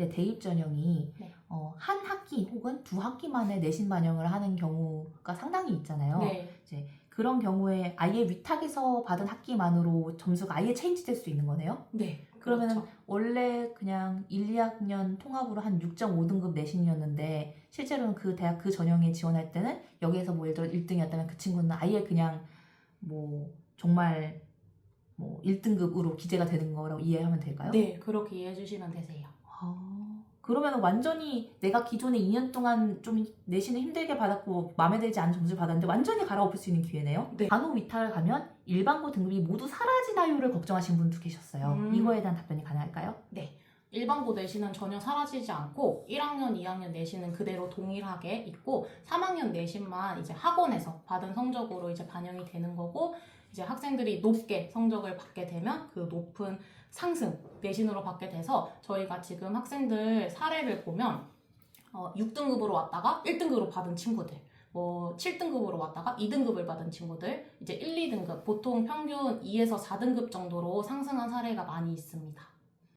네, 대입 전형이 네. 어, 한 학기 혹은 두 학기 만에 내신 반영을 하는 경우가 상당히 있잖아요. 네. 그런 경우에 아예 위탁에서 받은 학기만으로 점수가 아예 체인지될 수 있는 거네요. 네. 그러면은 그렇죠. 원래 그냥 1, 2학년 통합으로 한 6.5등급 내신이었는데 실제로는 그 대학 그 전형에 지원할 때는 여기에서 뭐 예를 들어 1등이었다면 그 친구는 아예 그냥 뭐 정말 뭐 1등급으로 기재가 되는 거라고 이해하면 될까요? 네, 그렇게 이해해 주시면 되세요. 아, 그러면 완전히 내가 기존에 2년 동안 좀 내신을 힘들게 받았고 마음에 들지 않은 점수를 받았는데 완전히 갈아엎을 수 있는 기회네요. 네. 간호 위탁을 가면 일반고 등급이 모두 사라지나요를 걱정하시는 분도 계셨어요. 음. 이거에 대한 답변이 가능할까요? 일반고 내신은 전혀 사라지지 않고 1학년, 2학년 내신은 그대로 동일하게 있고 3학년 내신만 이제 학원에서 받은 성적으로 이제 반영이 되는 거고 이제 학생들이 높게 성적을 받게 되면 그 높은 상승 내신으로 받게 돼서 저희가 지금 학생들 사례를 보면 어, 6등급으로 왔다가 1등급으로 받은 친구들 뭐 7등급으로 왔다가 2등급을 받은 친구들 이제 1, 2등급 보통 평균 2에서 4등급 정도로 상승한 사례가 많이 있습니다.